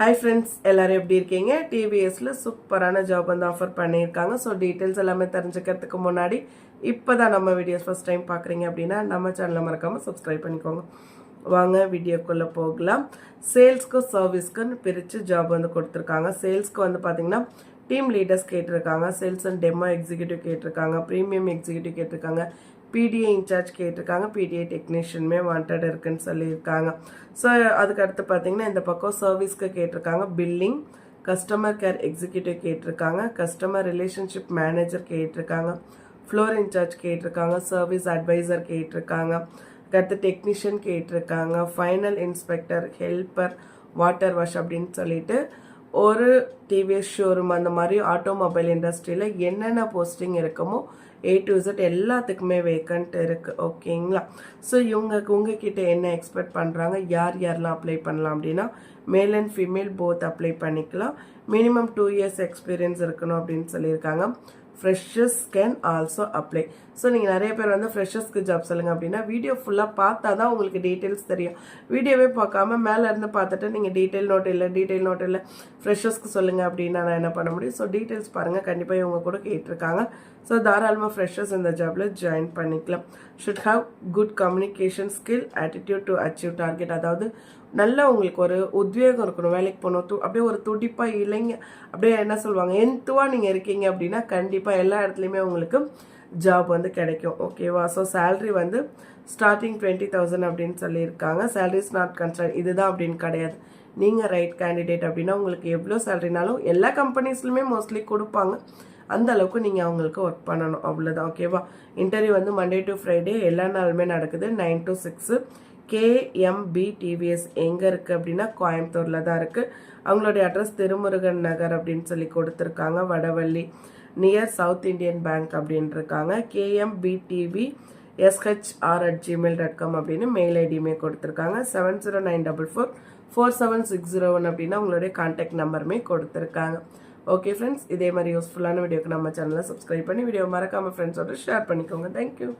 Hi friends எல்லாரும் எப்படி இருக்கீங்க? டிவிஎஸ்ல சூப்பரான ஜாப் வந்து ஆஃபர் பண்ணியிருக்காங்க. ஸோ டீட்டெயில்ஸ் எல்லாமே தெரிஞ்சுக்கிறதுக்கு முன்னாடி இப்போ தான் நம்ம வீடியோஸ் ஃபஸ்ட் டைம் பார்க்குறீங்க அப்படின்னா நம்ம சேனலை மறக்காமல் சப்ஸ்கிரைப் பண்ணிக்கோங்க. வாங்க வீடியோக்குள்ளே போகலாம். சேல்ஸ்க்கும் சர்வீஸ்க்குன்னு பிரித்து ஜாப் வந்து கொடுத்துருக்காங்க. சேல்ஸ்க்கு வந்து பார்த்தீங்கன்னா டீம் லீடர்ஸ் கேட்டிருக்காங்க சேல்ஸ் அண்ட் டெமோ எக்ஸிக்யூட்டிவ் கேட்டிருக்காங்க ப்ரீமியம் எக்ஸிக்யூட்டிவ் கேட்டிருக்காங்க பிடிஏ இன்சார்ஜ் கேட்டிருக்காங்க பிடிஏ டெக்னீஷியனுமே வாண்டட் இருக்குன்னு சொல்லியிருக்காங்க. ஸோ அதுக்கடுத்து பார்த்தீங்கன்னா இந்த பக்கம் சர்வீஸ்க்கு கேட்டிருக்காங்க பில்லிங் கஸ்டமர் கேர் எக்ஸிக்யூட்டிவ் கேட்டிருக்காங்க கஸ்டமர் ரிலேஷன்ஷிப் மேனேஜர் கேட்டிருக்காங்க ஃப்ளோர் இன்சார்ஜ் கேட்டிருக்காங்க சர்வீஸ் அட்வைசர் கேட்டிருக்காங்க அடுத்து டெக்னீஷியன் கேட்டிருக்காங்க final inspector helper water wash அப்படின்னு சொல்லிட்டு ஒரு டிவிஎஸ் ஷோரூம் அந்த மாதிரி ஆட்டோமொபைல் இண்டஸ்ட்ரியில் என்னென்ன போஸ்டிங் இருக்குமோ ஏ டு இசட் எல்லாத்துக்குமே வேக்கண்ட் இருக்குது ஓகேங்களா ஸோ இவங்க உங்ககிட்ட என்ன எக்ஸ்பெக்ட் பண்ணுறாங்க யார் யாரெலாம் அப்ளை பண்ணலாம் அப்படின்னா male and female both apply பண்ணிக்கலாம். மினிமம் டூ இயர்ஸ் எக்ஸ்பீரியன்ஸ் இருக்கணும் அப்படின்னு சொல்லியிருக்காங்க. Freshers can also apply so நீங்கள் நிறைய பேர் வந்து ஃப்ரெஷர்ஸ்க்கு ஜாப் சொல்லுங்கள் அப்படின்னா வீடியோ ஃபுல்லாக பார்த்தா தான் உங்களுக்கு டீட்டெயில்ஸ் தெரியும். வீடியோவே பார்க்காம மேலே இருந்து பார்த்துட்டு நீங்கள் டீட்டெயில் நோட் இல்லை டீட்டெயில் நோட் இல்லை ஃப்ரெஷர்ஸ்க்கு சொல்லுங்கள் அப்படின்னா நான் என்ன பண்ண முடியும்? ஸோ டீட்டெயில்ஸ் பாருங்கள் கண்டிப்பாக இவங்க கூட கேட்டிருக்காங்க. ஸோ தாராளமாக ஃப்ரெஷர்ஸ் இந்த ஜாபில் ஜாயின் பண்ணிக்கலாம். Should have good communication skill attitude to achieve target அதாவது நல்ல உங்களுக்கு ஒரு உத்வேகம் இருக்கணும். வேலைக்கு போகணும் து அப்படியே ஒரு துடிப்பாக இளைஞ அப்படியே என்ன சொல்லுவாங்க? எந்துவாக நீங்கள் இருக்கீங்க? அப்படின்னா கண்டிப்பாக எல்லா இடத்துலையுமே உங்களுக்கு ஜாப் வந்து கிடைக்கும். ஓகேவா ஸோ சேல்ரி வந்து ஸ்டார்டிங் டுவெண்ட்டி தௌசண்ட் அப்படின்னு சொல்லியிருக்காங்க. சேலரிஸ் நாட் கன்சர்ன் இதுதான் அப்படின்னு கிடையாது. நீங்கள் ரைட் கேண்டிடேட் அப்படின்னா உங்களுக்கு எவ்வளோ சேலரினாலும் எல்லா கம்பெனிஸ்லையுமே மோஸ்ட்லி கொடுப்பாங்க. அந்த அளவுக்கு நீங்கள் அவங்களுக்கு ஒர்க் பண்ணணும். அவ்வளோதான் ஓகேவா இன்டர்வியூ வந்து மண்டே டு ஃப்ரைடே எல்லா நாளுமே நடக்குது. Nine to six KMP TVS எங்கே இருக்குது அப்படின்னா கோயம்புத்தூரில் தான் இருக்குது அவங்களுடைய அட்ரஸ் திருமுருகன் நகர் அப்படின்னு சொல்லி கொடுத்துருக்காங்க. Vadavalli near South Indian Bank அப்படின்னு இருக்காங்க. KMP TV SHR at Gmail dot com அப்படின்னு மெயில் ஐடியுமே கொடுத்துருக்காங்க. Seven zero nine double four four seven six zero one அப்படின்னா உங்களுடைய கான்டாக்ட் நம்பருமே கொடுத்துருக்காங்க. ஓகே ஃப்ரெண்ட்ஸ் இதே மாதிரி யூஸ்ஃபுல்லான வீடியோக்கு நம்ம சேனலை சப்ஸ்கிரைப் பண்ணி வீடியோ மறக்காமல் ஃப்ரெண்ட்ஸோட ஷேர் பண்ணிக்கோங்க. தேங்க்யூ